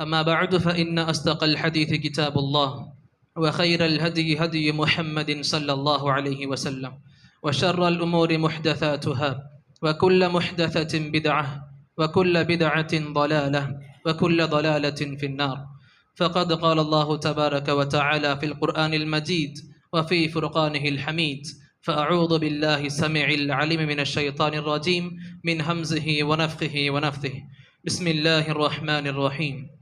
أما بعد فإن أصدق الحديث كتاب الله وخير الهدي هدي محمد صلى الله عليه وسلم وشر الأمور محدثاتها وكل محدثة بدعة وكل بدعة ضلالة وكل ضلالة في النار. فقد قال الله تبارك وتعالى في القرآن المجيد وفي فرقانه الحميد فأعوذ بالله السميع العليم من الشيطان الرجيم من همزه ونفخه ونفثه. بسم الله الرحمن الرحيم.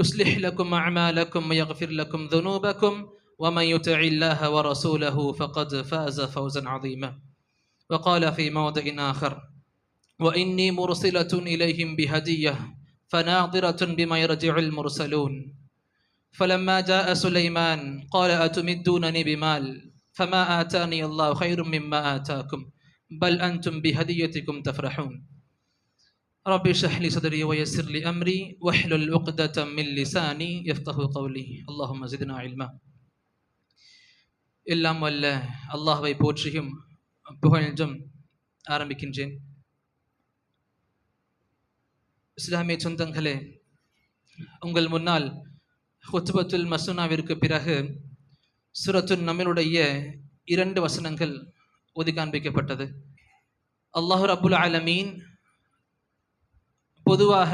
يصلح لكم أعمالكم ويغفر لكم ذنوبكم ومن يطع الله ورسوله فقد فاز فوزا عظيما. وقال في موضع آخر وإني مرسلة إليهم بهدية فناظرة بما يرجع المرسلون. فلما جاء سليمان قال أتمدونني بمال؟ فما آتاني الله خير مما آتاكم بل أنتم بهديتكم تفرحون. رب اشرح لي صدري ويسر لي أمري واحلل عقدة من لساني يفقه قولي اللهم زدنا علما எல்லாம் வல்ல அல்லாஹ்வை போற்றியும் புகழ்ந்தும் ஆரம்பிக்கின்றேன் இஸ்லாமிய சொந்தங்களே உங்கள் முன்னால் ஹுத்பத்துல் மசுனாவிற்கு பிறகு சுரத்துல் நம்மளுடைய இரண்டு வசனங்கள் ஒதி காண்பிக்கப்பட்டது அல்லாஹு ரபுல் ஆலமீன் பொதுவாக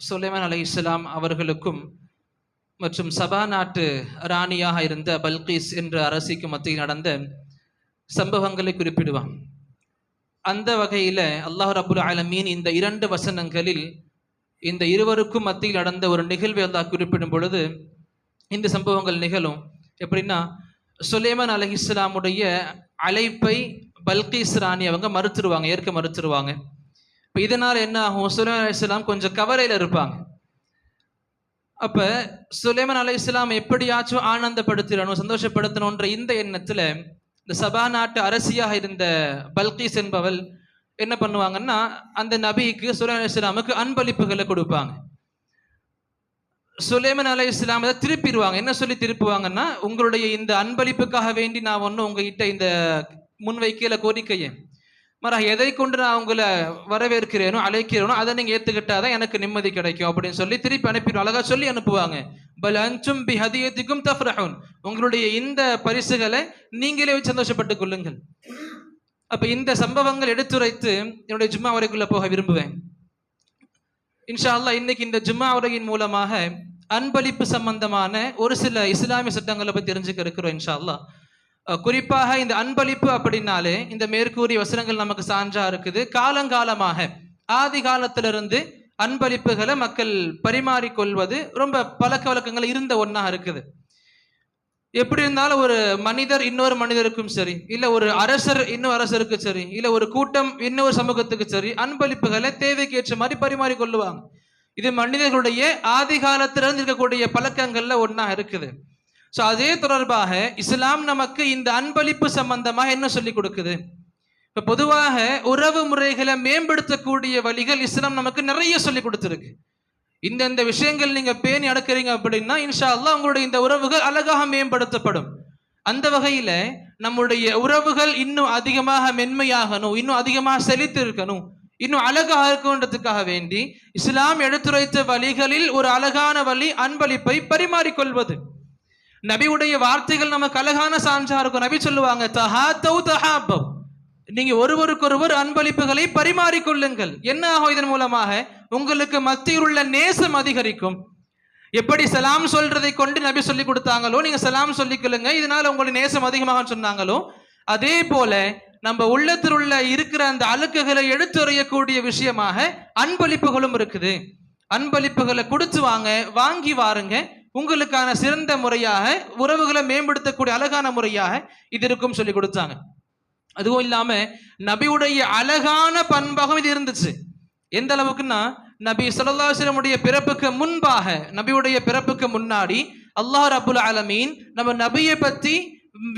சுலைமான் அலி இஸ்லாம் அவர்களுக்கும் மற்றும் சபா நாட்டு ராணியாக இருந்த பல்கீஸ் என்ற அரசிக்கு மத்தியில் நடந்த சம்பவங்களை குறிப்பிடுவான். அந்த வகையில் அல்லாஹ் ரபுல் ஆலமீன் இந்த இரண்டு வசனங்களில் இந்த இருவருக்கும் மத்தியில் நடந்த ஒரு நிகழ்வை அல்லாஹ் குறிப்பிடும் பொழுது இந்த சம்பவங்கள் நிகழும். எப்படின்னா சுலைமான் அலி இஸ்லாமுடைய அழைப்பை பல்கீஸ் ராணி அவங்க மறுத்துருவாங்க ஏற்க மறுத்துருவாங்க. இப்போ இதனால் என்ன ஆகும்? சுலைமன் அலி இஸ்லாம் கொஞ்சம் கவலையில் இருப்பாங்க. அப்போ சுலைமன் அலி இஸ்லாம் எப்படியாச்சும் ஆனந்தப்படுத்திடணும் சந்தோஷப்படுத்தணுன்ற இந்த எண்ணத்தில் இந்த சபா நாட்டு அரசியாக இருந்த பல்கீஸ் என்பவள் என்ன பண்ணுவாங்கன்னா அந்த நபிக்கு சுலைமன் அலி இஸ்லாமுக்கு அன்பளிப்புகளை கொடுப்பாங்க. சுலைமன் அலை இஸ்லாம் அதை திருப்பிடுவாங்க. என்ன சொல்லி திருப்புவாங்கன்னா உங்களுடைய இந்த அன்பளிப்புக்காக வேண்டி நான் ஒன்று உங்ககிட்ட இந்த முன்வைக்கல கோரிக்கையை. மரா எதை கொண்டு நான் உங்களை வரவேற்கிறேனோ அழைக்கிறேனோ அதை நீங்கள் ஏற்றுக்கிட்டாதான் எனக்கு நிம்மதி கிடைக்கும் அப்படின்னு சொல்லி திருப்பி அனுப்பிடுவோம் அழகாக சொல்லி அனுப்புவாங்க. பல் அஞ்சும் பி ஹதியத்துக்கும் தஃப்ரஹூன். உங்களுடைய இந்த பரிசுகளை நீங்களே சந்தோஷப்பட்டுக் கொள்ளுங்கள். அப்போ இந்த சம்பவங்கள் எடுத்துரைத்து என்னுடைய ஜும்மா வரைக்குள்ள போக விரும்புவேன். இன்ஷா அல்லா இன்னைக்கு இந்த ஜும்மா உரையின் மூலமாக அன்பளிப்பு சம்பந்தமான ஒரு சில இஸ்லாமிய சட்டங்களை பற்றி தெரிஞ்சுக்க இருக்கிறோம் இன்ஷா அல்லா குறிப்பாக இந்த அன்பளிப்பு அப்படின்னாலே இந்த மேற்கூறிய வசனங்கள் நமக்கு சான்றா இருக்குது. காலங்காலமாக ஆதி காலத்திலிருந்து அன்பளிப்புகளை மக்கள் பரிமாறிக்கொள்வது ரொம்ப பழக்க வழக்கங்கள் இருந்த ஒன்றா இருக்குது. எப்படி இருந்தாலும் ஒரு மனிதர் இன்னொரு மனிதருக்கும் சரி இல்ல ஒரு அரசர் இன்னொரு அரசருக்கு சரி இல்ல ஒரு கூட்டம் இன்னொரு சமூகத்துக்கு சரி அன்பளிப்புகளை தேவைக்கு ஏற்ற மாதிரி பரிமாறிக்கொள்ளுவாங்க. இது மனிதர்களுடைய ஆதி காலத்திலிருந்து இருக்கக்கூடிய பழக்கங்கள்ல ஒன்னா இருக்குது. ஸோ அதே தொடர்பாக இஸ்லாம் நமக்கு இந்த அன்பளிப்பு சம்பந்தமாக என்ன சொல்லி கொடுக்குது? இப்போ பொதுவாக உறவு முறைகளை மேம்படுத்தக்கூடிய வழிகள் இஸ்லாம் நமக்கு நிறைய சொல்லி கொடுத்துருக்கு. இந்த இந்த விஷயங்கள் நீங்க பேணி அடக்குறீங்க அப்படின்னா இன்ஷா அல்லா உங்களுடைய இந்த உறவுகள் அழகாக மேம்படுத்தப்படும். அந்த வகையில நம்முடைய உறவுகள் இன்னும் அதிகமாக மென்மையாகணும் இன்னும் அதிகமாக செழித்து இருக்கணும் இன்னும் அழகாக இருக்குன்றதுக்காக வேண்டி இஸ்லாம் எடுத்துரைத்த வழிகளில் ஒரு அழகான வழி அன்பளிப்பை பரிமாறிக்கொள்வது. நபியுடைய வார்த்தைகள் நம்ம கலகான சான்றா இருக்கும். நபி சொல்லுவாங்க தஹா தௌ தஹாபவ் நீங்க ஒருவருக்கொருவர் அன்பளிப்புகளை பரிமாறிக்கொள்ளுங்கள். என்ன ஆகும் இதன் மூலமாக? உங்களுக்கு மத்தியில் உள்ள நேசம் அதிகரிக்கும். எப்படி சலாம் சொல்றதை கொண்டு நபி சொல்லி கொடுத்தாங்களோ நீங்க சலாம் சொல்லிக்கொள்ளுங்க இதனால உங்களுக்கு நேசம் அதிகமாக சொன்னாங்களோ அதே போல நம்ம உள்ளத்தில் உள்ள இருக்கிற அந்த அழுக்குகளை எடுத்துரையக்கூடிய விஷயமாக அன்பளிப்புகளும் இருக்குது. அன்பளிப்புகளை கொடுத்து வாங்க வாங்கி வாருங்க. உங்களுக்கான சிறந்த முறையாக உறவுகளை மேம்படுத்தக்கூடிய அழகான முறையாக இது இருக்கும் சொல்லி கொடுத்தாங்க. அதுவும் இல்லாம நபியுடைய அழகான பண்பாகவும் இது இருந்துச்சு. எந்த அளவுக்குன்னா நபி ஸல்லல்லாஹு பிறப்புக்கு முன்பாக நபியுடைய பிறப்புக்கு முன்னாடி அல்லாஹ் அபுல் அலமீன் நம்ம நபியை பத்தி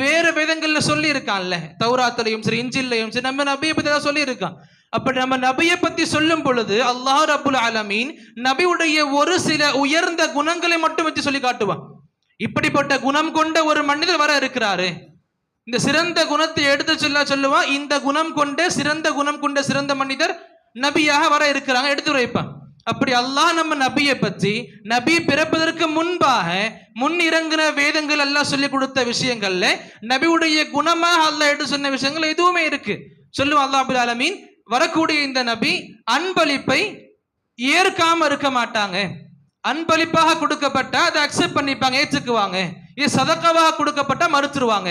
வேற விதங்கள்ல சொல்லி இருக்கான்ல தௌராத்துலையும் சரி இஞ்சில்லையும் சரி நம்ம நபியை பத்தி தான் சொல்லி இருக்கான் அப்படி நம்ம நபியை பத்தி சொல்லும் பொழுது அல்லாஹ் ரபுல் அலமீன் நபியுடைய ஒரு சில உயர்ந்த குணங்களை மட்டும் வச்சு சொல்லி காட்டுவான். இப்படிப்பட்ட குணம் கொண்ட ஒரு மனிதர் வர இருக்கிறாரு. இந்த சிறந்த குணத்தை எடுத்து சொல்ல சொல்லுவான். இந்த குணம் கொண்ட சிறந்த குணம் கொண்ட சிறந்த மனிதர் நபியாக வர இருக்கிறாங்க. எடுத்து வைப்பான் அப்படி அல்லாஹ் நம்ம நபியை பற்றி நபி பிறப்பதற்கு முன்பாக முன் இறங்குன வேதங்கள் எல்லாம் சொல்லி கொடுத்த விஷயங்கள்ல நபியுடைய குணமாக அல்லாஹ் எடுத்து சொன்ன விஷயங்கள் எதுவுமே இருக்கு. சொல்லுவான் அல்லாஹ் அபுல் அலமீன் வரக்கூடிய இந்த நபி அன்பளிப்பை ஏற்காம இருக்க மாட்டாங்க. அன்பளிப்பாக கொடுக்கப்பட்டா அதை அக்செப்ட் பண்ணிப்பாங்க ஏற்றுக்குவாங்க இது சதக்காவாக கொடுக்கப்பட்டா மறுத்துருவாங்க.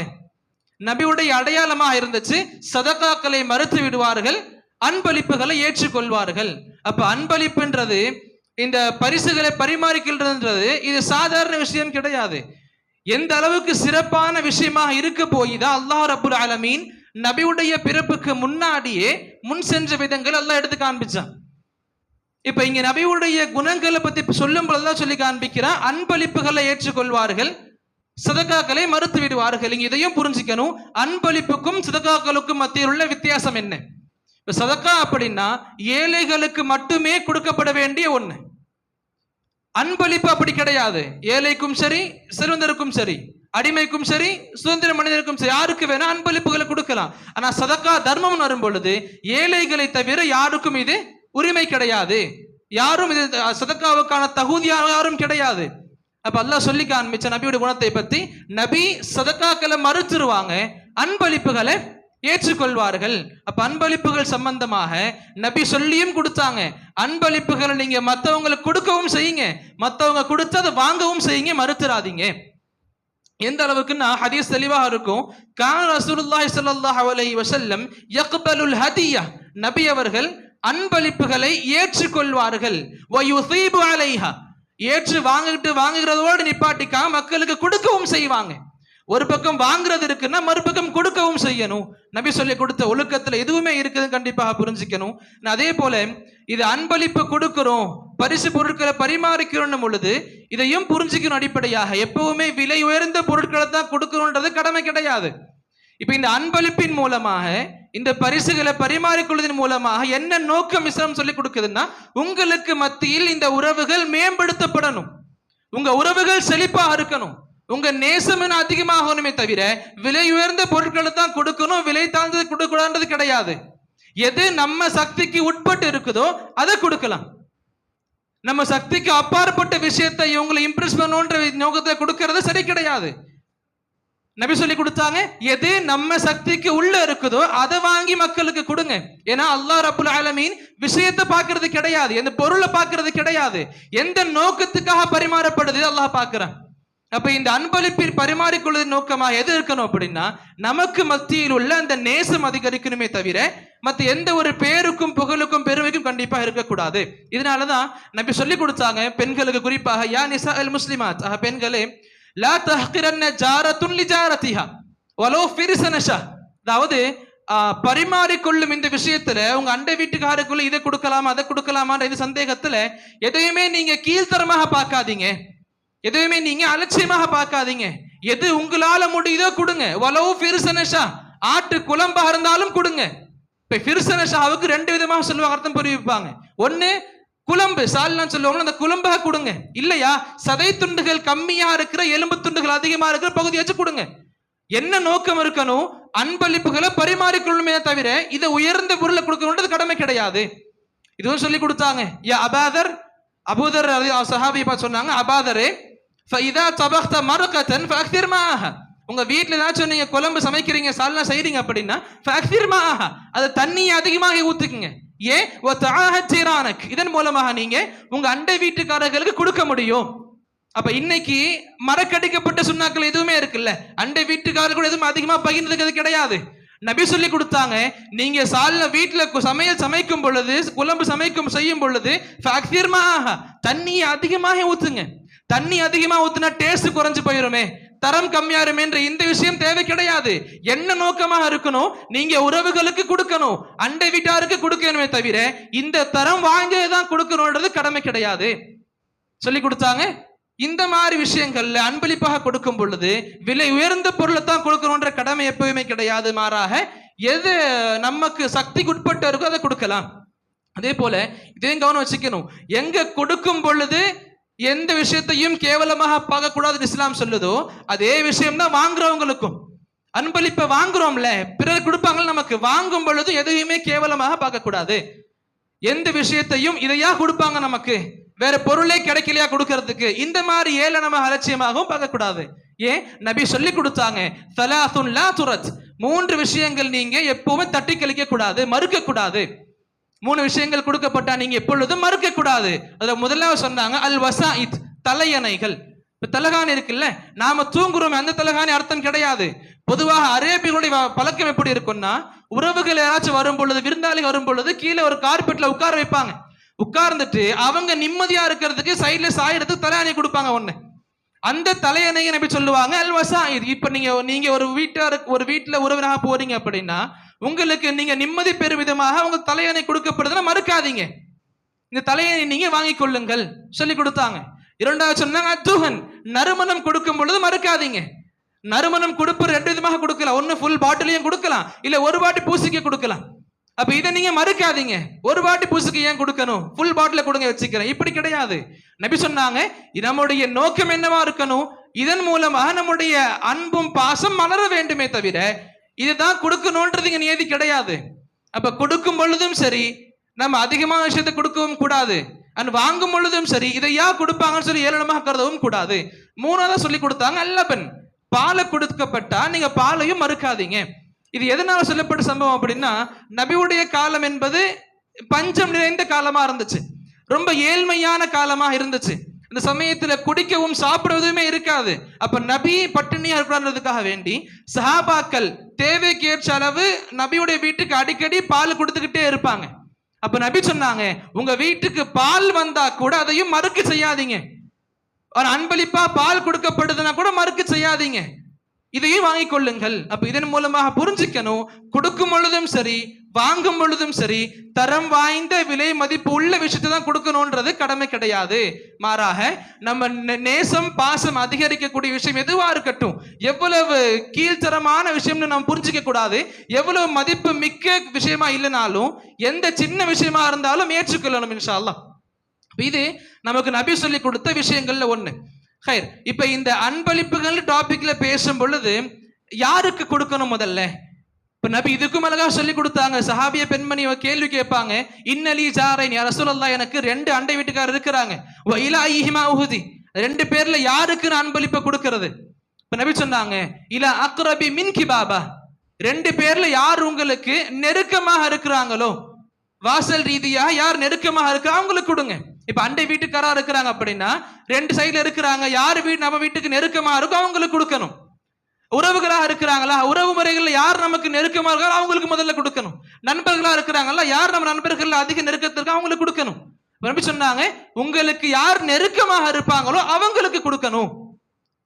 நபியுடைய அடையாளமாக இருந்துச்சு சதக்காக்களை மறுத்து விடுவார்கள் அன்பளிப்புகளை ஏற்றுக்கொள்வார்கள். அப்ப அன்பளிப்புன்றது இந்த பரிசுகளை பரிமாறிக்கின்றதுன்றது இது சாதாரண விஷயம் கிடையாது. எந்த அளவுக்கு சிறப்பான விஷயமாக இருக்க போய் தான் அல்லாஹ் ரபுல் அலமீன் நபியுடைய பிறப்புக்கு முன்னாடியே முன் சென்ற விதங்கள் எல்லாம் எடுத்து காண்பிச்சான். இப்ப இங்க நபியுடைய குணங்களை பத்தி சொல்லும் பொழுதுதான் சொல்லி காண்பிக்கிறான். அன்பளிப்புகளை ஏற்றுக்கொள்வார்கள். சிதக்காக்களை மறுத்து விடுவார்கள். இங்க இதையும் புரிஞ்சுக்கணும். அன்பளிப்புக்கும் சிதக்காக்களுக்கும் மத்தியில் உள்ள வித்தியாசம் என்ன? இப்ப சதக்கா அப்படின்னா ஏழைகளுக்கு மட்டுமே கொடுக்கப்பட வேண்டிய ஒண்ணு. அன்பளிப்பு அப்படி கிடையாது. ஏழைக்கும் சரி செல்வந்தருக்கும் சரி. அடிமைக்கும் சரி சுதந்திர மனிதருக்கும் சரி யாருக்கு வேணா அன்பளிப்புகளை கொடுக்கலாம். ஆனா சதக்கா தர்மம் வரும் பொழுது ஏழைகளை தவிர யாருக்கும் இது உரிமை கிடையாது. யாரும் இது சதக்காவுக்கான தகுதியாக யாரும் கிடையாது. அப்ப அல்லாஹ் சொல்லி காண்பிச்ச நபியுடைய குணத்தை பத்தி நபி சதக்காக்களை மறுத்துருவாங்க அன்பளிப்புகளை ஏற்றுக்கொள்வார்கள். அப்ப அன்பளிப்புகள் சம்பந்தமாக நபி சொல்லியும் கொடுத்தாங்க. அன்பளிப்புகளை நீங்க மத்தவங்களுக்கு கொடுக்கவும் செய்யுங்க. மத்தவங்க அதை வாங்கவும் செய்யுங்க மறுத்துறாதீங்க. எந்த அளவுக்குன்னா ஹதீஸ் தெளிவாக இருக்கும். கான ரசூலுல்லாஹி ஸல்லல்லாஹு அலைஹி வஸல்லம் யக்பலுல் ஹதியா. நபி அவர்கள் அன்பளிப்புகளை ஏற்றுக்கொள்வார்கள். வ யுஸீபு அலைஹா. ஏற்று வாங்கிட்டு வாங்குகிறதோடு நிப்பாட்டிக்காம மக்களுக்கு கொடுக்கவும் செய்வாங்க. ஒரு பக்கம் வாங்குறது இருக்குன்னா மறுபக்கம் கொடுக்கவும் செய்யணும். நபி சொல்லி கொடுத்த ஒழுக்கத்துல எதுவுமே இருக்குதுன்னு கண்டிப்பாக புரிஞ்சுக்கணும். அதே போல இது அன்பளிப்பு கொடுக்கிறோம். பரிசு பொருட்களை பரிமாறிக்கிறோம் பொழுது இதையும் புரிஞ்சுக்கணும் அடிப்படையாக. எப்பவுமே விலை உயர்ந்த பொருட்களை தான் கொடுக்கணுன்றது கடமை கிடையாது. இப்போ இந்த அன்பளிப்பின் மூலமாக இந்த பரிசுகளை பரிமாறிக்கொள்வதன் மூலமாக என்ன நோக்கம் இஸ்லாம் சொல்லி கொடுக்குதுன்னா உங்களுக்கு மத்தியில் இந்த உறவுகள் மேம்படுத்தப்படணும். உங்க உறவுகள் செழிப்பாக இருக்கணும். உங்க நேசம் இன்னும் அதிகமாகணுமே தவிர விலை உயர்ந்த பொருட்களை தான் கொடுக்கணும். விலை தாழ்ந்தது கொடுக்கூடாது கிடையாது. எது நம்ம சக்திக்கு உட்பட்டு இருக்குதோ அதை கொடுக்கலாம். நம்ம சக்திக்கு அப்பாற்பட்ட விஷயத்தை இவங்களை இம்ப்ரெஸ் பண்ணணுன்ற நோக்கத்தை கொடுக்கறது சரி கிடையாது. நபி சொல்லி கொடுத்தாங்க எது நம்ம சக்திக்கு உள்ள இருக்குதோ அதை வாங்கி மக்களுக்கு கொடுங்க. ஏன்னா அல்லாஹ் ரபுல் ஆலமீன் விஷயத்தை பார்க்கறது கிடையாது எந்த பொருளை பார்க்கறது கிடையாது. எந்த நோக்கத்துக்காக பரிமாறப்படுது அல்லாஹ் பார்க்கிறான். அப்ப இந்த அன்பளிப்பில் பரிமாறிக்கொள்வது நோக்கமாக எது இருக்கணும் அப்படின்னா நமக்கு மத்தியில் உள்ள அந்த நேசம் அதிகரிக்கணுமே தவிர மத்த எந்த ஒரு பேருக்கும் புகழுக்கும் பெருமைக்கும் கண்டிப்பா இருக்கக்கூடாது. இதனாலதான் நம்பி சொல்லி கொடுத்தாங்க பெண்களுக்கு குறிப்பாக யா நிசா அல் முஸ்லிமாத். ஆக பெண்களே லா தஹ்கிரன்ன ஜாரத்துன் லி ஜாரத்திஹா வலோ ஃபிரிசனஷா அதாவது ஆஹ், பரிமாறிக்கொள்ளும் இந்த விஷயத்துல உங்க அண்டை வீட்டுக்காருக்குள்ள இதை கொடுக்கலாமா அதை கொடுக்கலாமான்ற இந்த சந்தேகத்துல எதையுமே நீங்க கீழ்த்தரமாக பார்க்காதீங்க. எதுவுமே நீங்க அலட்சியமாக பார்க்காதீங்க. எது உங்களால முடியுதோ கொடுங்க. வலவு ஃபிர்சனஷா ஆட்டு குழம்பாக இருந்தாலும் கொடுங்க. இப்ப ஃபிர்சனஷாவுக்கு ரெண்டு விதமாக சொல்லுவாங்க அர்த்தம் புரிவிப்பாங்க. ஒன்னு குழம்பு சால்லாம் சொல்லுவாங்க அந்த குழம்பாக கொடுங்க. இல்லையா? சதை துண்டுகள் கம்மியா இருக்கிற எலும்பு துண்டுகள் அதிகமா இருக்கிற பகுதியை வச்சு கொடுங்க. என்ன நோக்கம் இருக்கணும்? அன்பளிப்புகளை பரிமாறிக்கொள்ளுமே தவிர இதை உயர்ந்த பொருளை கொடுக்கணுன்றது கடமை கிடையாது. இதுவும் சொல்லி கொடுத்தாங்க. யா அபாதர் அபூதர் சஹாபி சொன்னாங்க அபாதரே ஃபைதா தபக்த மருக்கத்தன் ஃபக்திர் உங்க வீட்டில் ஏதாச்சும் நீங்க குழம்பு சமைக்கிறீங்க சால்னா செய்றீங்க அப்படின்னா ஃபக்திர் மாஹ அது தண்ணியை அதிகமாக ஊத்துக்குங்க. ஏன் "வ தஆஹத் இதன் மூலமாக நீங்க உங்க அண்டை வீட்டுக்காரர்களுக்கு கொடுக்க முடியும். அப்ப இன்னைக்கு மரக்கடிக்கப்பட்ட சுண்ணாக்கள் எதுவுமே இருக்குல்ல? அண்டை வீட்டுக்காரர்கள் எதுவும் அதிகமா பகிர்ந்தது கிடையாது. நபி சொல்லி கொடுத்தாங்க நீங்க சால்ல வீட்டுல சமையல் சமைக்கும் பொழுது குழம்பு சமைக்கும் செய்யும் பொழுது தண்ணியை அதிகமாக ஊத்துங்க. தண்ணி அதிகமா ஊத்துனா டேஸ்ட் குறைஞ்சு போயிருமே. தரம் கம்மியாரும் என்ற இந்த விஷயம் தேவை கிடையாது. என்ன நோக்கமாக இருக்கணும்? நீங்க உறவுகளுக்கு கொடுக்கணும். அண்டை வீட்டாருக்கு கொடுக்கணுமே தவிர இந்த தரம் வாங்கியதான் கொடுக்கணும்ன்றது கடமை கிடையாது. சொல்லி கொடுத்தாங்க? இந்த மாதிரி விஷயங்கள்ல அன்பளிப்பாக கொடுக்கும் பொழுது விலை உயர்ந்த பொருளை தான் கொடுக்கணுன்ற கடமை எப்பவுமே கிடையாது மாறாக எது நமக்கு சக்திக்கு உட்பட்டு இருக்கோ அதை கொடுக்கலாம். அதே போல இதையும் கவனம் வச்சுக்கணும். எங்க கொடுக்கும் பொழுது எந்த விஷயத்தையும் கேவலமாக பார்க்கக்கூடாதுன்னு இஸ்லாம் சொல்லுதோ அதே விஷயம் தான் வாங்குறவங்களுக்கும். அன்பளிப்பை வாங்குறோம்ல பிறர் கொடுப்பாங்க நமக்கு வாங்கும் பொழுது எதையுமே கேவலமாக பார்க்கக்கூடாது. எந்த விஷயத்தையும் இதையா கொடுப்பாங்க நமக்கு? வேற பொருளே கிடைக்கலையா கொடுக்கறதுக்கு? இந்த மாதிரி ஏளனமாக அலட்சியமாகவும் பார்க்கக்கூடாது. ஏன்? நபி சொல்லி கொடுத்தாங்க தலாசுன் லா துரத் மூன்று விஷயங்கள் நீங்க எப்பவுமே தட்டி கழிக்க கூடாது மறுக்க கூடாது மூணு விஷயங்கள் கொடுக்கப்பட்டா நீங்க எப்பொழுதும் மறுக்க கூடாது அதுல முதல்ல சொன்னாங்க அல் வசா இத் தலையணைகள். இப்ப தலகாணி இருக்குல்ல நாம தூங்குறோம் அந்த தலகாணி அர்த்தம் கிடையாது. பொதுவாக அரேபியர்களுடைய பழக்கம் எப்படி இருக்கும்னா உறவுகள் யாராச்சும் வரும் பொழுது விருந்தாளி வரும் பொழுது கீழே ஒரு கார்பெட்ல உட்கார வைப்பாங்க. உட்கார்ந்துட்டு அவங்க நிம்மதியா இருக்கிறதுக்கு சைடுல சாயறதுக்கு தலையணை கொடுப்பாங்க ஒண்ணு. அந்த தலையணையை நம்பி சொல்லுவாங்க? அல் இது இப்ப நீங்க நீங்க ஒரு வீட்டாருக்கு ஒரு வீட்டுல உறவினராக போறீங்க அப்படின்னா உங்களுக்கு நீங்க நிம்மதி பெறும் விதமாக உங்க தலையணை கொடுக்கப்படுதுன்னா மறுக்காதீங்க. இந்த தலையணை நீங்க வாங்கிக் கொள்ளுங்கள். சொல்லி கொடுத்தாங்க. இரண்டாவது சொன்னாங்க அத்துகன் நறுமணம் கொடுக்கும் பொழுது மறுக்காதீங்க. நறுமணம் கொடுப்பது ரெண்டு விதமாக கொடுக்கலாம். ஒன்று ஃபுல் பாட்டிலையும் கொடுக்கலாம். இல்ல ஒரு பாட்டி பூசிக்க கொடுக்கலாம். அப்ப இதை நீங்க மறுக்காதீங்க. ஒரு பாட்டி பூசுக்கு ஏன் கொடுக்கணும்? ஃபுல் பாட்டில கொடுங்க வச்சுக்கிறேன். இப்படி கிடையாது. நபி சொன்னாங்க நம்முடைய நோக்கம் என்னவா இருக்கணும்? இதன் மூலமாக நம்முடைய அன்பும் பாசம் மலர வேண்டுமே தவிர இதுதான் கொடுக்கணும்ன்றது இங்க நியதி கிடையாது. அப்ப கொடுக்கும் பொழுதும் சரி நம்ம அதிகமான விஷயத்தை கொடுக்கவும் கூடாது. அண்ட் வாங்கும் பொழுதும் சரி இதை யா கொடுப்பாங்கன்னு சொல்லி ஏளனமாக கருதவும் கூடாது. மூணாவதா சொல்லி கொடுத்தாங்க அல்லபன் பாலை கொடுக்கப்பட்டா நீங்க பாலையும் மறுக்காதீங்க. இது எதனால சொல்லப்பட்ட சம்பவம் அப்படின்னா நபியுடைய காலம் என்பது பஞ்சம் நிறைந்த காலமா இருந்துச்சு. ரொம்ப ஏழ்மையான காலமாக இருந்துச்சு. இந்த சமயத்துல குடிக்கவும் சாப்பிடுவதுமே இருக்காது. அப்ப நபி பட்டினியா இருக்கிறதுக்காக வேண்டி சஹாபாக்கள் தேவைக்கு ஏற்ற அளவு நபியுடைய வீட்டுக்கு அடிக்கடி பால் கொடுத்துக்கிட்டே இருப்பாங்க. அப்ப நபி சொன்னாங்க உங்க வீட்டுக்கு பால் வந்தா கூட அதையும் மறுக்க செய்யாதீங்க. ஒரு அன்பளிப்பா பால் கொடுக்கப்படுதுன்னா கூட மறுக்க செய்யாதீங்க. இதையும் வாங்கிக் கொள்ளுங்கள். அப்ப இதன் மூலமாக புரிஞ்சுக்கணும் கொடுக்கும் பொழுதும் சரி வாங்கும் பொழுதும் சரி தரம் வாய்ந்த விலை மதிப்பு உள்ள விஷயத்தை தான் கொடுக்கணும்ன்றது கடமை கிடையாது. மாறாக நம்ம நே- நேசம் பாசம் அதிகரிக்கக்கூடிய விஷயம் எதுவா இருக்கட்டும் எவ்வளவு கீழ்த்தரமான விஷயம்னு நம்ம புரிஞ்சுக்க கூடாது. எவ்வளவு மதிப்பு மிக்க விஷயமா இல்லைனாலும் எந்த சின்ன விஷயமா இருந்தாலும் ஏற்றுக்கொள்ளணும் இன்ஷா இது நமக்கு நபி சொல்லி கொடுத்த விஷயங்கள்ல ஒண்ணு. ஹைர் இப்ப இந்த அன்பளிப்புகள் டாபிக்ல பேசும் பொழுது யாருக்கு கொடுக்கணும் முதல்ல? இப்ப நபி இதுக்கும் அழகா சொல்லி கொடுத்தாங்க. சஹாபிய பெண்மணி கேள்வி கேட்பாங்க. இன்னலி ஜாரைன் யா எனக்கு ரெண்டு அண்டை வீட்டுக்காரர் இருக்கிறாங்க. வ இலா ஐஹிமா உஹுதி. ரெண்டு பேர்ல யாருக்கு நான் அன்பளிப்பை கொடுக்கறது? இப்ப நபி சொன்னாங்க இல அக்ரபி மின் கிபாபா. ரெண்டு பேர்ல யார் உங்களுக்கு நெருக்கமாக இருக்கிறாங்களோ? வாசல் ரீதியாக யார் நெருக்கமாக இருக்கா? அவங்களுக்கு கொடுங்க. இப்ப அண்டை வீட்டுக்காரா இருக்கிறாங்க அப்படின்னா ரெண்டு சைடுல இருக்கிறாங்க. யார் வீடு நம்ம வீட்டுக்கு நெருக்கமா இருக்கோ அவங்களுக்கு கொடுக்கணும். உறவுகளாக இருக்கிறாங்களா? உறவு முறைகள்ல யார் நமக்கு நெருக்கமாக இருக்கோ அவங்களுக்கு முதல்ல கொடுக்கணும். நண்பர்களா இருக்கிறாங்களா? யார் நம்ம நண்பர்கள் அதிக நெருக்கத்திற்கு அவங்களுக்கு கொடுக்கணும். நம்பி சொன்னாங்க உங்களுக்கு யார் நெருக்கமாக இருப்பாங்களோ அவங்களுக்கு கொடுக்கணும்.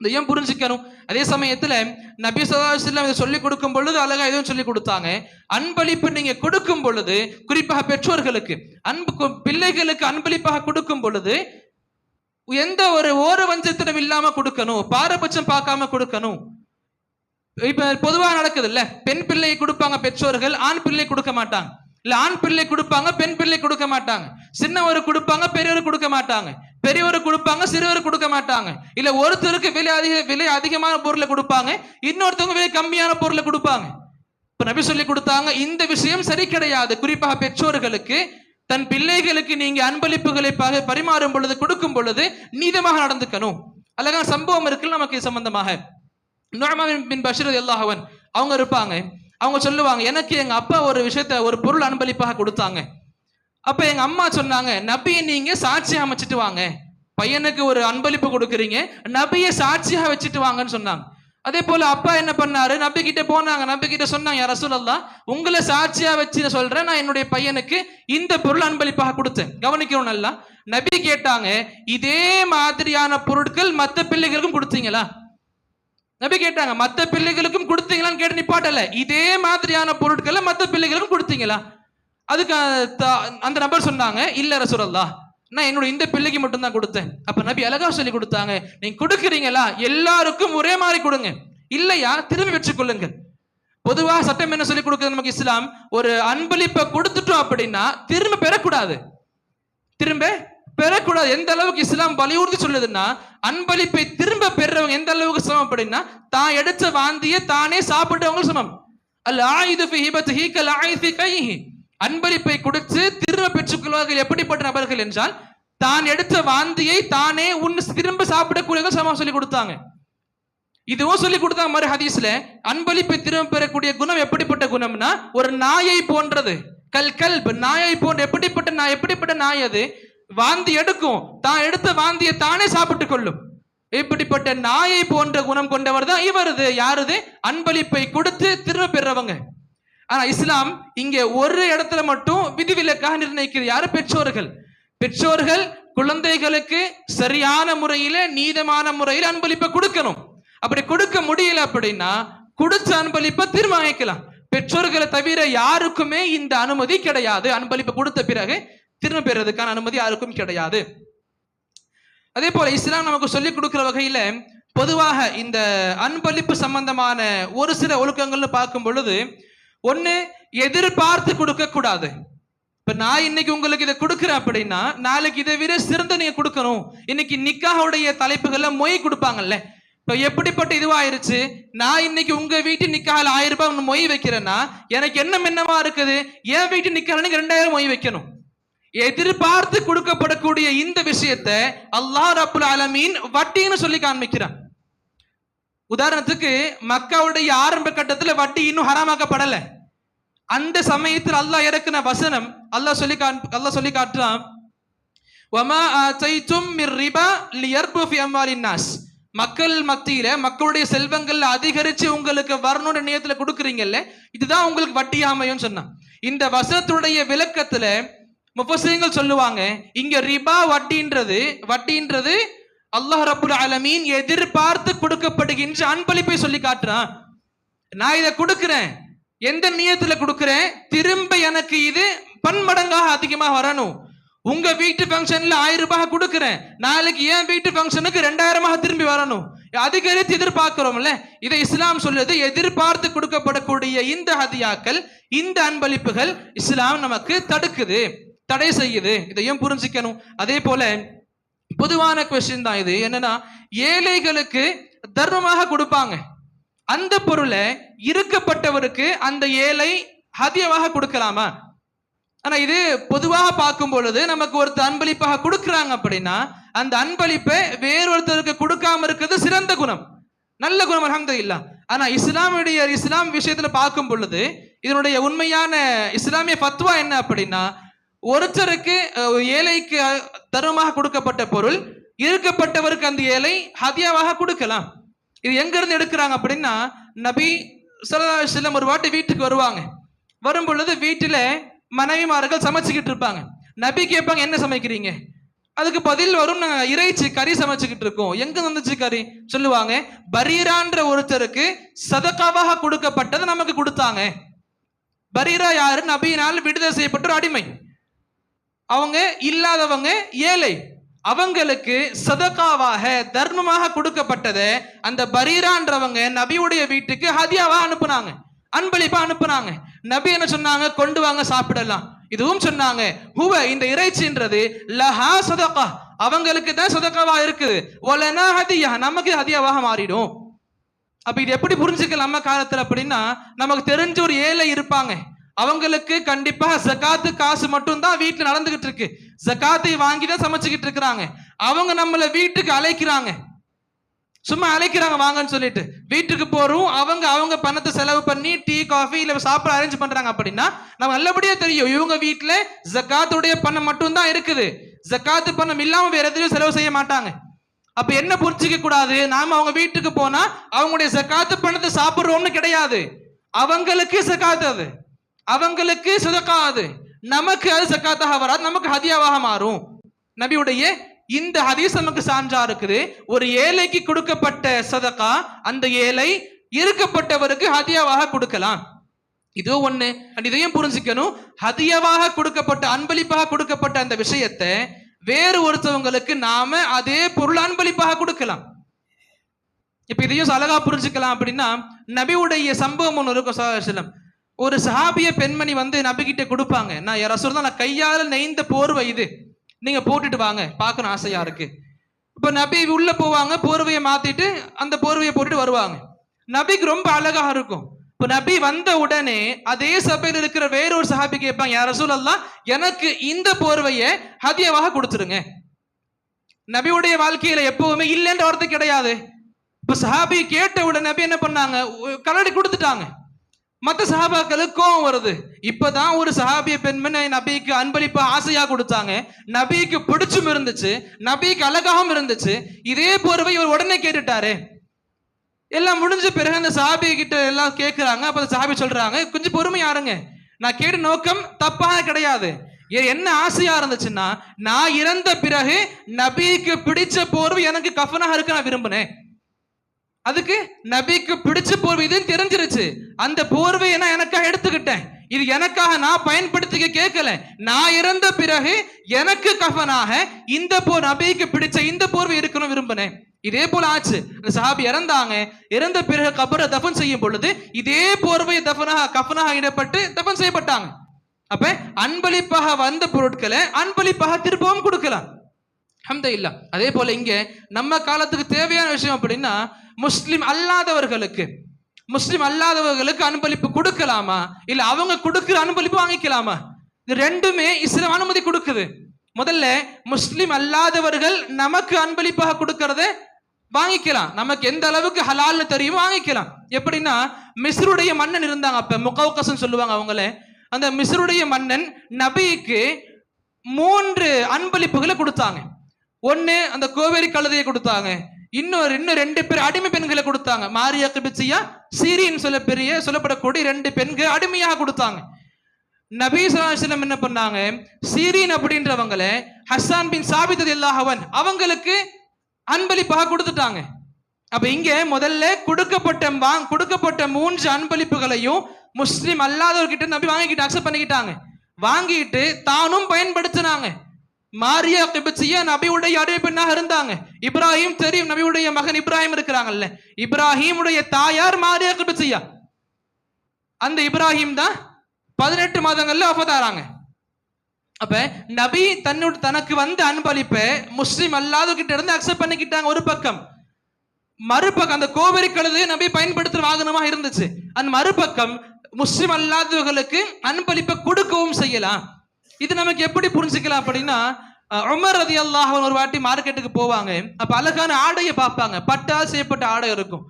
இதையும் புரிஞ்சுக்கணும். அதே சமயத்துல நபி சொல்லாஹ் இதை சொல்லி கொடுக்கும் பொழுது அழகா எதுவும் சொல்லி கொடுத்தாங்க. அன்பளிப்பு நீங்க கொடுக்கும் பொழுது குறிப்பாக பெற்றோர்களுக்கு அன்பு பிள்ளைகளுக்கு அன்பளிப்பாக கொடுக்கும் பொழுது எந்த ஒரு ஓர வஞ்சத்திடம் இல்லாம கொடுக்கணும். பாரபட்சம் பார்க்காம கொடுக்கணும். இப்ப பொதுவா நடக்குது இல்ல? பெண் பிள்ளை கொடுப்பாங்க பெற்றோர்கள் ஆண் பிள்ளை கொடுக்க மாட்டாங்க. இல்ல ஆண் பிள்ளை கொடுப்பாங்க பெண் பிள்ளை கொடுக்க மாட்டாங்க. சின்னவர் கொடுப்பாங்க பெரியவர் கொடுக்க மாட்டாங்க. பெரியவர் கொடுப்பாங்க சிறுவர் கொடுக்க மாட்டாங்க. இல்ல ஒருத்தருக்கு விலை அதிக விலை அதிகமான பொருளை கொடுப்பாங்க இன்னொருத்தவங்க விலை கம்மியான பொருளை கொடுப்பாங்க. இப்ப நபி சொல்லி கொடுத்தாங்க இந்த விஷயம் சரி கிடையாது. குறிப்பாக பெற்றோர்களுக்கு தன் பிள்ளைகளுக்கு நீங்க அன்பளிப்புகளை பரிமாறும் பொழுது கொடுக்கும் பொழுது நீதமாக நடந்துக்கணும். அழகான சம்பவம் இருக்குல்ல நமக்கு சம்பந்தமாக? நுஅமா பின் பின் பஷீர் அவங்க இருப்பாங்க. அவங்க சொல்லுவாங்க எனக்கு எங்கள் அப்பா ஒரு விஷயத்த ஒரு பொருள் அன்பளிப்பாக கொடுத்தாங்க. அப்போ எங்கள் அம்மா சொன்னாங்க நபியை நீங்கள் சாட்சி அமைச்சிட்டு வாங்க. பையனுக்கு ஒரு அன்பளிப்பு கொடுக்குறீங்க. நபியை சாட்சியாக வச்சுட்டு வாங்கன்னு சொன்னாங்க. அதே போல் அப்பா என்ன பண்ணாரு? நபி கிட்ட போனாங்க. நபி கிட்ட சொன்னாங்க யார சொல்லலாம் உங்களை சாட்சியாக வச்சு நான் சொல்கிறேன் நான் என்னுடைய பையனுக்கு இந்த பொருள் அன்பளிப்பாக கொடுத்தேன். கவனிக்கணும் நல்லா. நபி கேட்டாங்க இதே மாதிரியான பொருட்கள் மற்ற பிள்ளைகளுக்கும் கொடுத்தீங்களா? நபி கேட்டாங்க மத்த பிள்ளைகளுக்கும் கொடுத்தீங்களான்னு கேட்டு நிப்பாட்டல இதே மாதிரியான பொருட்களை மத்த பிள்ளைகளுக்கும் கொடுத்தீங்களா? அதுக்கு அந்த நபர் சொன்னாங்க இல்ல ரசூரல்லா நான் என்னோட இந்த பிள்ளைக்கு மட்டும் தான் கொடுத்தேன். அப்ப நபி அழகா சொல்லி கொடுத்தாங்க நீங்க கொடுக்குறீங்களா? எல்லாருக்கும் ஒரே மாதிரி கொடுங்க. இல்லையா? திரும்பி வச்சுக்கொள்ளுங்க. பொதுவா சட்டம் என்ன சொல்லி கொடுக்குறது நமக்கு இஸ்லாம்? ஒரு அன்பளிப்பை கொடுத்துட்டோம் அப்படின்னா திரும்ப பெறக்கூடாது. திரும்ப பெறக்கூடாது. எந்த அளவுக்கு இஸ்லாம் வலியுறுத்தி சொல்லுதுன்னா அன்பளிப்பை திரும்ப பெறவங்க எந்த அளவுக்கு சமம் அப்படின்னா தான் எடுத்த வாந்தியை தானே சாப்பிட்டவங்க சமம். அல்ல ஆயுது கைஹி அன்பளிப்பை கொடுத்து திரும்ப பெற்றுக்கொள்வார்கள் எப்படிப்பட்ட நபர்கள் என்றால் தான் எடுத்த வாந்தியை தானே உன் திரும்ப சாப்பிடக்கூடியவர்கள் சமம் சொல்லி கொடுத்தாங்க. இதுவும் சொல்லி கொடுத்தாங்க மாதிரி ஹதீஸ்ல அன்பளிப்பை திரும்ப பெறக்கூடிய குணம் எப்படிப்பட்ட குணம்னா ஒரு நாயை போன்றது. கல் கல்ப் நாயை போன்ற எப்படிப்பட்ட நாய் எப்படிப்பட்ட நாய் அது? வாந்தி எடுக்கும். தான் எடுத்த வாந்தியை தானே சாப்பிட்டு கொள்ளும். இப்படிப்பட்ட நாயை போன்ற குணம் கொண்டவர் தான் இவரது யாருது? அன்பளிப்பை கொடுத்து திரும்ப பெறவங்க ஆனா இஸ்லாம் இங்கே ஒரு இடத்துல மட்டும் விதிவிலக்காக நிர்ணயிக்கிறது யாரு? பெற்றோர்கள். பெற்றோர்கள் குழந்தைகளுக்கு சரியான முறையில நீதமான முறையில் அன்பளிப்பை கொடுக்கணும். அப்படி கொடுக்க முடியல அப்படின்னா கொடுத்த அன்பளிப்பை திரும்ப வாங்கிக்கலாம் பெற்றோர்களை தவிர யாருக்குமே இந்த அனுமதி கிடையாது. அன்பளிப்பை கொடுத்த பிறகு திரும்ப பெறதுக்கான அனுமதி யாருக்கும் கிடையாது. அதே போல இஸ்லாம் நமக்கு சொல்லிக் கொடுக்கிற வகையில பொதுவாக இந்த அன்பளிப்பு சம்பந்தமான ஒரு சில ஒழுக்கங்கள்னு பார்க்கும் பொழுது ஒண்ணு எதிர்பார்த்து கொடுக்க கூடாது. இப்ப நான் இன்னைக்கு உங்களுக்கு இதை கொடுக்குறேன் அப்படின்னா நாளைக்கு இதை விட சிறந்த நீங்க கொடுக்கணும். இன்னைக்கு நிக்காவுடைய தலைப்புகள்ல மொய் கொடுப்பாங்கல்ல. இப்ப எப்படிப்பட்ட இதுவாயிருச்சு? நான் இன்னைக்கு உங்க வீட்டு நிக்கால ஆயிரம் ரூபாய் மொய் வைக்கிறேன்னா எனக்கு என்ன என்னவா இருக்குது? என் வீட்டு நிக்கால ரெண்டாயிரம் மொய் வைக்கணும். எதிர்பார்த்து கொடுக்கப்படக்கூடிய இந்த விஷயத்தை அல்லாஹ் ரப்புல் அலமீன் வட்டின்னு சொல்லி காண்பிக்கிறான். உதாரணத்துக்கு மக்காவுடைய ஆரம்ப கட்டத்தில் வட்டி இன்னும் ஹராமாக்கப்படல. அந்த சமயத்தில் அல்லாஹ் இறக்குன வசனம் அல்லாஹ் சொல்லி காண் அல்லாஹ் சொல்லி காட்டுறான். வமா ஆதைத்தும் மிர் ரிபா லியர்பு ஃபி அம்வாலின் நாஸ். மக்கள் மத்தியில மக்களுடைய செல்வங்கள்ல அதிகரிச்சு உங்களுக்கு வரணும்னு நியத்துல கொடுக்குறீங்கல்ல இதுதான் உங்களுக்கு வட்டி அமையும் சொன்னான். இந்த வசனத்துடைய விளக்கத்துல முஃபஸீங்கள் சொல்லுவாங்க. இங்க ரிபா வட்டின்றது வட்டின்றது அல்லாஹ் ரபுல் அலமீன் எதிர்பார்த்து கொடுக்கப்படுகின்ற அன்பளிப்பை சொல்லி காட்டுறான். நான் இதை கொடுக்குறேன். எந்த நியத்துல கொடுக்குறேன்? திரும்ப எனக்கு இது பன்மடங்காக அதிகமாக வரணும். உங்க வீட்டு ஃபங்க்ஷன்ல ஆயிரம் ரூபாய் கொடுக்குறேன். நாளைக்கு என் வீட்டு ஃபங்க்ஷனுக்கு ரெண்டாயிரமாக திரும்பி வரணும். அதிகரித்து எதிர்பார்க்கிறோம்ல? இதை இஸ்லாம் சொல்லுது எதிர்பார்த்து கொடுக்கப்படக்கூடிய இந்த ஹதியாக்கள் இந்த அன்பளிப்புகள் இஸ்லாம் நமக்கு தடுக்குது. தடை செய்யுது. இதையும் புரிஞ்சுக்கணும்? அதே போல பொதுவான கொஸ்டின் தான் இது. என்னன்னா ஏழைகளுக்கு தர்மமாக கொடுப்பாங்க. அந்த பொருளை இருக்கப்பட்டவருக்கு அந்த ஏழை ஹதியமாக கொடுக்கலாமா? ஆனா இது பொதுவாக பார்க்கும் பொழுது நமக்கு ஒருத்தர் அன்பளிப்பாக கொடுக்குறாங்க அப்படின்னா அந்த அன்பளிப்பை வேறொருத்தருக்கு கொடுக்காம இருக்கிறது சிறந்த குணம். நல்ல குணம் அலமது இல்ல ஆனா இஸ்லாமுடைய இஸ்லாம் விஷயத்துல பார்க்கும் பொழுது இதனுடைய உண்மையான இஸ்லாமிய ஃபத்வா என்ன அப்படின்னா ஒருத்தருக்கு ஏழைக்கு தருமாக கொடுக்கப்பட்ட பொருள் இருக்கப்பட்டவருக்கு அந்த ஏழை ஹதியாவாக கொடுக்கலாம். இது எங்கிருந்து எடுக்கிறாங்க அப்படின்னா நபி ஸல்லல்லாஹு செல்லம் ஒரு வாட்டி வீட்டுக்கு வருவாங்க. வரும் பொழுது வீட்டில் மனைவிமார்கள் சமைச்சுக்கிட்டு இருப்பாங்க. நபி கேட்பாங்க என்ன சமைக்கிறீங்க? அதுக்கு பதில் வரும் நாங்கள் இறைச்சி கறி சமைச்சுக்கிட்டு இருக்கோம். எங்க வந்துச்சு கறி? சொல்லுவாங்க பரீரான்ற ஒருத்தருக்கு சதக்காவாக கொடுக்கப்பட்டது நமக்கு கொடுத்தாங்க. பரீரா யாரு? நபியினால் விடுதலை செய்யப்பட்ட ஒரு அடிமை. அவங்க இல்லாதவங்க ஏழை. அவங்களுக்கு சதக்காவாக தர்மமாக கொடுக்கப்பட்டதை. அந்த பரீரான்றவங்க நபியுடைய வீட்டுக்கு ஹதியாவா அனுப்புனாங்க. அன்பளிப்பா அனுப்புனாங்க. நபி என்ன சொன்னாங்க? கொண்டு வாங்க சாப்பிடலாம். இதுவும் சொன்னாங்க. ஹுவ இந்த இறைச்சின்றது லஹா சதக்கா அவங்களுக்கு தான் சதக்காவா இருக்குது. ஒலனா ஹதியா. நமக்கு ஹதியாவாக மாறிடும். அப்ப இது எப்படி புரிஞ்சுக்கலாம் நம்ம காலத்துல அப்படின்னா நமக்கு தெரிஞ்ச ஒரு ஏழை இருப்பாங்க. அவங்களுக்கு கண்டிப்பா ஜக்காத்து காசு மட்டும் தான் வீட்டுல நடந்துகிட்டு இருக்கு. ஜக்காத்தை வாங்கி தான் சமைச்சுக்கிட்டு இருக்கிறாங்க. அவங்க நம்மள வீட்டுக்கு அழைக்கிறாங்க. சும்மா அழைக்கிறாங்க வாங்கன்னு சொல்லிட்டு. வீட்டுக்கு போறோம் அவங்க அவங்க பணத்தை செலவு பண்ணி டீ காஃபி இல்ல சாப்பிட அரேஞ்ச் பண்றாங்க அப்படின்னா நம்ம நல்லபடியா தெரியும். இவங்க வீட்டுல ஜக்காத்துடைய பணம் மட்டும்தான் இருக்குது. ஜக்காத்து பணம் இல்லாம வேற எதுவும் செலவு செய்ய மாட்டாங்க. அப்ப என்ன புரிஞ்சுக்க கூடாது? நாம அவங்க வீட்டுக்கு போனா அவங்களுடைய ஜக்காத்து பணத்தை சாப்பிடுறோம்னு கிடையாது. அவங்களுக்கு ஜக்காத்து அது. அவங்களுக்கு சுதக்கா அது. நமக்கு அது சக்காத்தாக வராது நமக்கு ஹதியாவாக மாறும். நபியுடைய இந்த ஹதீஸ் நமக்கு சான்றா இருக்குது. ஒரு ஏழைக்கு கொடுக்கப்பட்ட சதக்கா அந்த ஏழை இருக்கப்பட்டவருக்கு ஹதியாவாக கொடுக்கலாம். இதோ ஒண்ணு. அண்ட் இதையும் புரிஞ்சுக்கணும். ஹதியாவாக கொடுக்கப்பட்ட அன்பளிப்பாக கொடுக்கப்பட்ட அந்த விஷயத்தை வேறு ஒருத்தவங்களுக்கு நாம அதே பொருள் அன்பளிப்பாக கொடுக்கலாம். இப்ப இதையும் அழகா புரிஞ்சுக்கலாம் அப்படின்னா நபியுடைய சம்பவம் ஒன்று இருக்கும் சலம் ஒரு சஹாபிய பெண்மணி வந்து நபிக்கிட்ட கொடுப்பாங்க நான் யாராவது தான் நான் கையால் நெய்ந்த போர்வை இது. நீங்க போட்டுட்டு வாங்க பார்க்கணும் ஆசையா இருக்கு இப்போ நபி உள்ள போவாங்க போர்வையை மாத்திட்டு அந்த போர்வையை போட்டுட்டு வருவாங்க. நபிக்கு ரொம்ப அழகா இருக்கும். இப்போ நபி வந்த உடனே அதே சபையில் இருக்கிற வேறொரு சஹாபி கேட்பாங்க யார் ரசூலல்லா எனக்கு இந்த போர்வையை ஹதியவாக கொடுத்துருங்க. நபியுடைய வாழ்க்கையில எப்பவுமே இல்லைன்ற வார்த்தை கிடையாது. இப்போ சஹாபி கேட்ட உடனே நபி என்ன பண்ணாங்க கலடி கொடுத்துட்டாங்க. மற்ற சஹாபாக்களுக்கு கோவம் வருது. இப்பதான் ஒரு சஹாபிய பெண்மணி நபிக்கு அன்பளிப்பு ஆசையா கொடுத்தாங்க. நபிக்கு பிடிச்சும் இருந்துச்சு. நபிக்கு அழகாகவும் இருந்துச்சு. இதே போர்வை இவர் உடனே கேட்டுட்டாரு. எல்லாம் முடிஞ்ச பிறகு அந்த சஹாபி கிட்ட எல்லாம் கேட்கிறாங்க அப்ப அந்த சஹாபி சொல்றாங்க கொஞ்சம் பொறுமையாருங்க நான் கேட்ட நோக்கம் தப்பாக கிடையாது. என்ன ஆசையா இருந்துச்சுன்னா நான் இறந்த பிறகு நபிக்கு பிடிச்ச போர்வை எனக்கு கஃபனாக இருக்க நான் விரும்பினேன். அதுக்கு நபிக்கு பிடிச்ச போர்வை இதுன்னு தெரிஞ்சிருச்சு. அந்த போர்வையை நான் எனக்காக எடுத்துக்கிட்டேன். இது எனக்காக நான் பயன்படுத்திக்க கேட்கல. நான் இறந்த பிறகு எனக்கு கஃபனாக இந்த போர் நபிக்கு பிடிச்ச இந்த போர்வை இருக்கணும் விரும்பினேன். இதே போல ஆச்சு. அந்த சஹாபி இறந்தாங்க. இறந்த பிறகு கபரை தஃபன் செய்யும் பொழுது இதே போர்வை தஃபனாக கஃபனாக இடப்பட்டு தஃபன் செய்யப்பட்டாங்க. அப்ப அன்பளிப்பாக வந்த பொருட்களை அன்பளிப்பாக திருப்பவும் கொடுக்கலாம். ஹம்த இல்ல அதே போல இங்க நம்ம காலத்துக்கு தேவையான விஷயம் அப்படின்னா முஸ்லிம் அல்லாதவர்களுக்கு முஸ்லிம் அல்லாதவர்களுக்கு அன்பளிப்பு கொடுக்கலாமா? இல்ல அவங்க கொடுக்கிற அன்பளிப்பு வாங்கிக்கலாமா? இது ரெண்டுமே இஸ்லாம் அனுமதி கொடுக்குது. முதல்ல முஸ்லிம் அல்லாதவர்கள் நமக்கு அன்பளிப்பாக கொடுக்கறத வாங்கிக்கலாம். நமக்கு எந்த அளவுக்கு ஹலால்னு தெரியுமோ வாங்கிக்கலாம். எப்படின்னா மிஸ்ருடைய மன்னன் இருந்தாங்க அப்ப முகவுக்கசன் சொல்லுவாங்க அவங்கள. அந்த மிஸ்ருடைய மன்னன் நபிக்கு மூன்று அன்பளிப்புகளை கொடுத்தாங்க. ஒன்று அந்த கோவேரி கழுதையை கொடுத்தாங்க. இன்னொரு இன்னும் ரெண்டு பேர் அடிமை பெண்களை கொடுத்தாங்க. மாரியா கிபிச்சியா சீரின்னு சொல்ல பெரிய சொல்லப்படக்கூடிய ரெண்டு பெண்கள் அடிமையாக கொடுத்தாங்க. நபி என்ன பண்ணாங்க? சீரின் அப்படின்றவங்களை ஹசான் பின் சாபித்தது அல்லாஹவன் அவங்களுக்கு அன்பளிப்பாக கொடுத்துட்டாங்க. அப்ப இங்க முதல்ல கொடுக்கப்பட்ட வாங் கொடுக்கப்பட்ட மூன்று அன்பளிப்புகளையும் முஸ்லீம் அல்லாதவர்கிட்ட நபி வாங்கிக்கிட்டு அக்செப்ட் பண்ணிக்கிட்டாங்க. வாங்கிட்டு தானும் பயன்படுத்தினாங்க. மாரியா கிபிச்சியா நபியுடைய அடிமை பெண்ணாக இருந்தாங்க. இப்ராஹிம் தெரியும் நபியுடைய மகன் இப்ராஹிம் இருக்கிறாங்கல்ல. இப்ராஹிமுடைய தாயார் மாரியா கிபிச்சியா அந்த இப்ராஹிம் தான் பதினெட்டு மாதங்கள்ல வஃபாத்தாராங்க அப்ப நபி தன்னோட தனக்கு வந்த அன்பளிப்பை முஸ்லீம் அல்லாத கிட்ட இருந்து அக்செப்ட் பண்ணிக்கிட்டாங்க ஒரு பக்கம். மறுபக்கம் அந்த கோவரி கழுது நபி பயன்படுத்துற வாகனமாக இருந்துச்சு. அந்த மறுபக்கம் முஸ்லிம் அல்லாதவர்களுக்கு அன்பளிப்பை கொடுக்கவும் செய்யலாம். இது நமக்கு எப்படி புரிஞ்சுக்கலாம் அப்படின்னா உமர் ரதி ஒரு வாட்டி மார்க்கெட்டுக்கு போவாங்க. அப்ப அழகான ஆடையை பார்ப்பாங்க. பட்டால் செய்யப்பட்ட ஆடை இருக்கும்.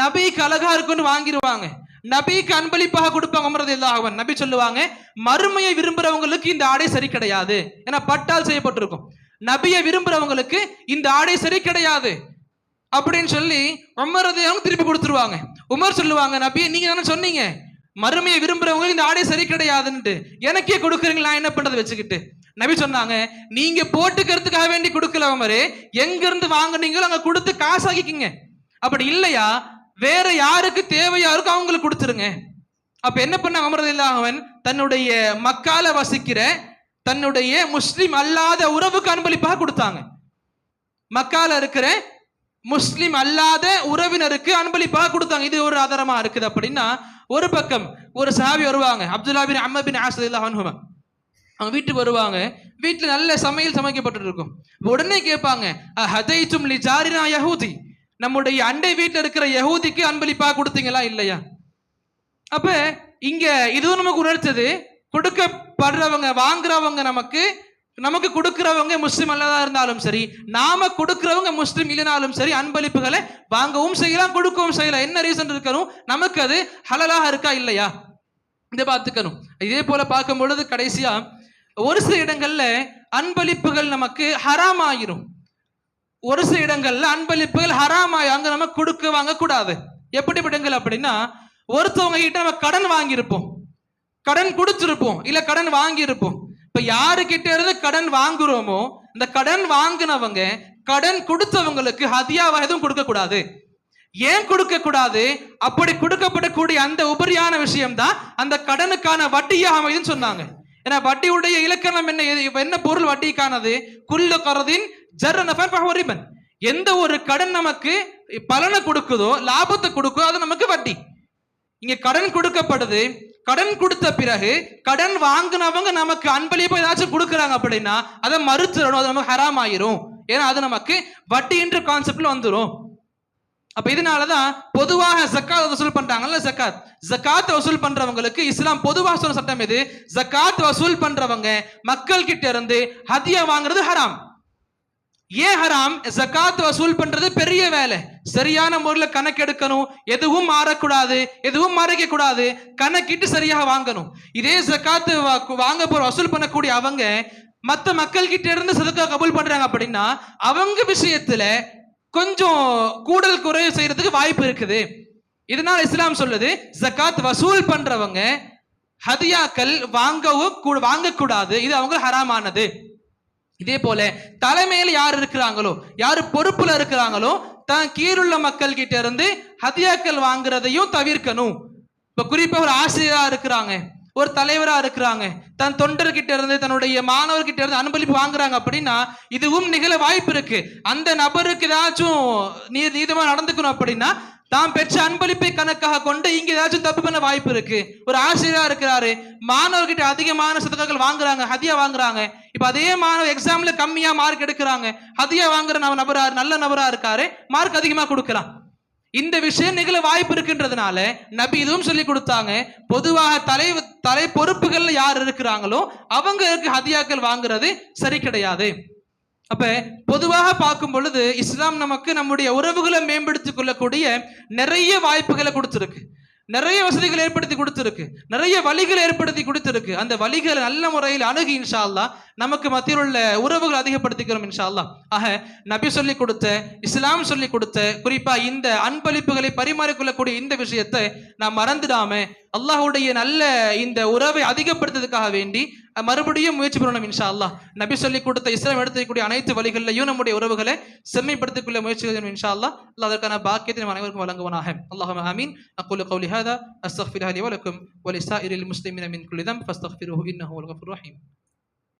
நபிக்கு அழகா இருக்குன்னு வாங்கிடுவாங்க நபிக்கு அன்பளிப்பாக கொடுப்பாங்க உமர் ரதி அல்லாஹன் நபி சொல்லுவாங்க மறுமையை விரும்புறவங்களுக்கு இந்த ஆடை சரி கிடையாது. ஏன்னா பட்டால் செய்யப்பட்டிருக்கும். நபியை விரும்புறவங்களுக்கு இந்த ஆடை சரி கிடையாது. அப்படின்னு சொல்லி உமர் ரதி திருப்பி கொடுத்துருவாங்க. உமர் சொல்லுவாங்க நபி நீங்க தானே சொன்னீங்க. மறுமையை விரும்புறவங்க இந்த ஆடை சரி கிடையாதுன்ட்டு எனக்கே கொடுக்குறீங்களா? என்ன பண்றது? வச்சுக்கிட்டு. நபி சொன்னாங்க நீங்க போட்டுக்கிறதுக்காக வேண்டி கொடுக்கல உமரே எங்க இருந்து வாங்குனீங்களோ அங்க கொடுத்து காசாக்கிக்கிங்க. அப்படி இல்லையா? வேற யாருக்கு தேவையா இருக்கோ அவங்களுக்கு கொடுத்துருங்க. அப்ப என்ன பண்ண அமரதில்லாதவன் தன்னுடைய மக்கால வசிக்கிற தன்னுடைய முஸ்லிம் அல்லாத உறவுக்கு அன்பளிப்பாக கொடுத்தாங்க. மக்கால இருக்கிற முஸ்லிம் அல்லாத உறவினருக்கு அன்பளிப்பாக கொடுத்தாங்க. இது ஒரு ஆதாரமா இருக்குது அப்படின்னா ஒரு பக்கம் ஒரு சாவி வருவாங்க அப்துல்லா பின் அம்ம பின் ஆசதுல்லா அவங்க வீட்டுக்கு வருவாங்க. வீட்டில் நல்ல சமையல் சமைக்கப்பட்டு இருக்கும் உடனே கேட்பாங்க ஹதை சும்லி ஜாரினா யஹூதி? நம்முடைய அண்டை வீட்டில் இருக்கிற யகூதிக்கு அன்பளிப்பாக கொடுத்தீங்களா இல்லையா? அப்ப இங்க இதுவும் நமக்கு உணர்த்தது. கொடுக்கப்படுறவங்க வாங்குறவங்க நமக்கு நமக்கு கொடுக்கிறவங்க முஸ்லீம் அல்லதா இருந்தாலும் சரி நாம கொடுக்கிறவங்க முஸ்லீம் இல்லைனாலும் சரி அன்பளிப்புகளை வாங்கவும் செய்யலாம் கொடுக்கவும் செய்யலாம். என்ன ரீசன் இருக்கணும்? நமக்கு அது ஹலலாக இருக்கா இல்லையா? இதை பார்த்துக்கணும். இதே போல பார்க்கும் பொழுது கடைசியா ஒரு சில இடங்கள்ல அன்பளிப்புகள் நமக்கு ஹராம் ஆயிரும் ஒரு சில இடங்கள்ல அன்பளிப்புகள் ஹராம் ஆயிரும் அங்க நம்ம கொடுக்க வாங்க கூடாது எப்படி இடங்கள் அப்படின்னா ஒருத்தவங்க கிட்ட நம்ம கடன் வாங்கியிருப்போம். கடன் கொடுத்துருப்போம். இல்ல கடன் வாங்கியிருப்போம். இப்ப யாரு கிட்ட இருந்து கடன் வாங்குறோமோ இந்த கடன் வாங்கினவங்க கடன் கொடுத்தவங்களுக்கு ஹதியாவா எதுவும் கொடுக்க கூடாது ஏன் கொடுக்க கூடாது அப்படி கொடுக்கப்படக்கூடிய அந்த உபரியான விஷயம் தான் அந்த கடனுக்கான வட்டியாக அமைதுன்னு சொன்னாங்க. ஏன்னா வட்டியுடைய இலக்கணம் என்ன? இப்ப என்ன பொருள் வட்டிக்கானது? குல்ல கரதின் ஜர்ரனஃபன் எந்த ஒரு கடன் நமக்கு பலனை கொடுக்குதோ லாபத்தை கொடுக்குதோ அது நமக்கு வட்டி. இங்க கடன் கொடுக்கப்படுது. கடன் கொடுத்த பிறகு கடன் வாங்கினவங்க நமக்கு அன்பளிப்பு ஏதாச்சும் கொடுக்குறாங்க அப்படின்னா அதை மறுத்துடணும். அது நமக்கு ஹராம் ஆயிரும் ஏன்னா அது நமக்கு வட்டின்ற கான்செப்ட்ல வந்துடும் அப்ப இதனாலதான் பொதுவாக ஜக்காத் வசூல் பண்றாங்கல்ல ஜக்காத் ஜக்காத் வசூல் பண்றவங்களுக்கு இஸ்லாம் பொதுவாக சொன்ன சட்டம் எது? ஜக்காத் வசூல் பண்றவங்க மக்கள் கிட்ட இருந்து ஹதியா வாங்குறது ஹராம். ஏன் ஹராம்? ஜக்காத் வசூல் பண்றது பெரிய வேலை. சரியான முறையில் கணக்கெடுக்கணும் எதுவும் மாறக்கூடாது. எதுவும் மறைக்க கூடாது கணக்கிட்டு சரியாக வாங்கணும். இதே ஜக்காத்து வா- வாங்க போற வசூல் பண்ணக்கூடிய அவங்க மற்ற மக்கள் கிட்ட இருந்து சதக்கா கபூல் பண்றாங்க அப்படின்னா அவங்க விஷயத்துல கொஞ்சம் கூடல் குறைவு செய்யறதுக்கு வாய்ப்பு இருக்குது. இதனால இஸ்லாம் சொல்லுது ஜக்காத் வசூல் பண்றவங்க ஹதியாக்கள் வாங்கவும் கூ- வாங்கக்கூடாது. இது அவங்க ஹராமானது. இதே போல தலைமையில் யார் இருக்கிறாங்களோ யார் பொறுப்புல இருக்கிறாங்களோ தான் கீழுள்ள மக்கள் கிட்ட இருந்து ஹதியாக்கள் வாங்குறதையும் தவிர்க்கணும். இப்ப குறிப்பா ஒரு ஆசிரியரா இருக்கிறாங்க. ஒரு தலைவரா இருக்கிறாங்க. தன் தொண்டர்கிட்ட இருந்து தன்னுடைய மாணவர்கிட்ட இருந்து அன்பளிப்பு வாங்குறாங்க அப்படின்னா இதுவும் நிகழ வாய்ப்பு இருக்கு. அந்த நபருக்கு ஏதாச்சும் நீ நீதமா நடந்துக்கணும் அப்படின்னா தான் பெற்ற அன்பளிப்பை கணக்காக கொண்டு இங்க ஏதாச்சும் தப்பு பண்ண வாய்ப்பு இருக்கு. ஒரு ஆசிரியரா இருக்கிறாரு. மாணவர்கிட்ட அதிகமான சதக்காக்கள் வாங்குறாங்க ஹதியா வாங்குறாங்க. இப்ப அதே மாணவர் எக்ஸாம்ல கம்மியா மார்க் எடுக்கிறாங்க. ஹதியா வாங்குற நபரா நல்ல நபரா இருக்காரு. மார்க் அதிகமா கொடுக்கலாம். இந்த விஷயம் நிகழ வாய்ப்பு இருக்கின்றதுனால நபி இதுவும் சொல்லி கொடுத்தாங்க. பொதுவாக தலை தலை பொறுப்புகள்ல யார் இருக்கிறாங்களோ அவங்களுக்கு ஹதியாக்கள் வாங்குறது சரி கிடையாது. அப்ப பொதுவாக பார்க்கும் பொழுது இஸ்லாம் நமக்கு நம்முடைய உறவுகளை மேம்படுத்திக் கொள்ளக்கூடிய நிறைய வாய்ப்புகளை கொடுத்துருக்கு. நிறைய வசதிகள் ஏற்படுத்தி கொடுத்துருக்கு. நிறைய வழிகளை ஏற்படுத்தி கொடுத்துருக்கு. அந்த வழிகளை நல்ல முறையில் அணுகி இன்ஷா அல்லாஹ் நமக்கு மத்தியில் உள்ள உறவுகள் அதிகப்படுத்திக்கிறோம் இன்ஷா அல்லாஹ் ஆக நபி சொல்லி கொடுத்த இஸ்லாம் சொல்லி கொடுத்த குறிப்பா இந்த அன்பளிப்புகளை பரிமாறிக்கொள்ளக்கூடிய இந்த விஷயத்தை நாம் மறந்துடாம அல்லாஹுடைய நல்ல இந்த உறவை அதிகப்படுத்துறதுக்காக வேண்டி மறுபடியும் முயற்சி பண்ணணும் இன்ஷா அல்லாஹ் நபி சொல்லி கொடுத்த இஸ்லாம் எடுத்துக்கூடிய அனைத்து வழிகளிலையும் நம்முடைய உறவுகளை செம்மைப்படுத்திக்கொள்ள முயற்சி செய்யணும் இன்ஷா அல்லாஹ் அல்லா அதற்கான பாக்கியத்தை நம் அனைவருக்கும் வழங்குவனாக. அல்லாஹ் அமீன் அக்குலு கௌலி ஹாதா அஸ்தஃபிர் அலி வலக்கும் ஒலிசா இரில் முஸ்லிமின் மின் குலிதம் ஃபஸ்தஃபிர் இன்னஹு ரஹீம்